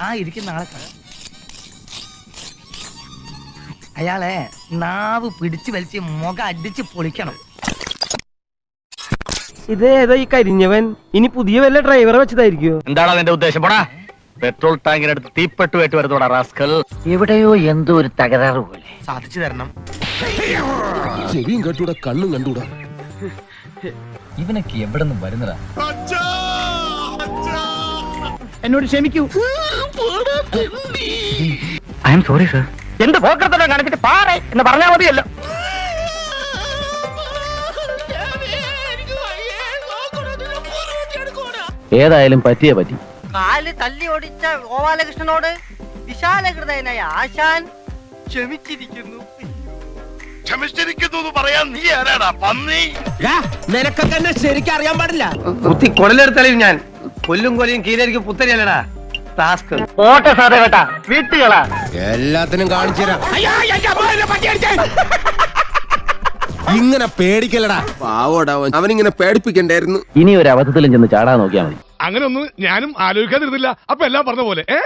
ആ ഇരിക്കുന്ന ആളെ കാണാം. അയാളെ നാവ് പിടിച്ചു വലിച്ച് മുഖം അടിച്ച് പൊളിക്കണം. ഇത് ഏതോ ഈ കരിഞ്ഞവൻ. ഇനി പുതിയ വല്ല ഡ്രൈവറെ വെച്ചതായിരിക്കോ എന്താണ് അതിന്റെ ഉദ്ദേശം? പോടാ. പെട്രോൾ ടാങ്കിനടുത്ത് തീപ്പെട്ടുമായിട്ട് വരുന്നോടാ റാസ്കൽ. എവിടെയോ എന്തോ ഒരു തകരാറ് പോലെ. സാധിച്ചു തരണം. ചെവിയും കണ്ടൂടാ കണ്ണും കണ്ടൂടാ. ഇവനൊക്കെ എവിടെ നിന്ന് വരുന്നതാ എന്നോട് ക്ഷമിക്കൂ. ഐ എം സോറി സർ എന്ത് പോക്കർത്തന്നെ കാണിച്ചിട്ട് പാറേ എന്ന് പറഞ്ഞാൽ മതിയല്ലോ. ഏതായാലും പറ്റിയേ പറ്റി. കാൽ തല്ലി ഓടിച്ച ഗോപാലകൃഷ്ണനോട് വിശാലകൃതനായ ആശാൻ ക്ഷമിച്ചിരിക്കുന്നു. ക്ഷമിച്ചിരിക്കുന്നു എന്ന് പറയാൻ നീ ആരാടാ? പന്നി. നിനക്കൊക്കെ ശരിക്കും അറിയാൻ പാടില്ല. കുത്തി കൊടലെടുത്തളിയും ഞാൻ കൊല്ലും കൊലിയും കീഴരിക്ക് പുത്തരിയല്ലടാ. ടാസ്ക് പോട്ടെ സാറേ കേട്ടാ. വീട്ടുകളാ. എല്ലാത്തിനും കാണിച്ചു തരാം. ഇങ്ങനെ പേടിക്കല്ലടാ. പാവോടാ അവൻ. അവനിങ്ങനെ പേടിപ്പിക്കണ്ടായിരുന്നു. ഇനി ഒരു അബദ്ധത്തിലും ചെന്ന് ചാടാൻ നോക്കിയാൽ മതി. അങ്ങനെ ഒന്നും ഞാനും ആലോചിക്കാതിരുന്നില്ല. അപ്പൊ എല്ലാം പറഞ്ഞ പോലെ ഏ?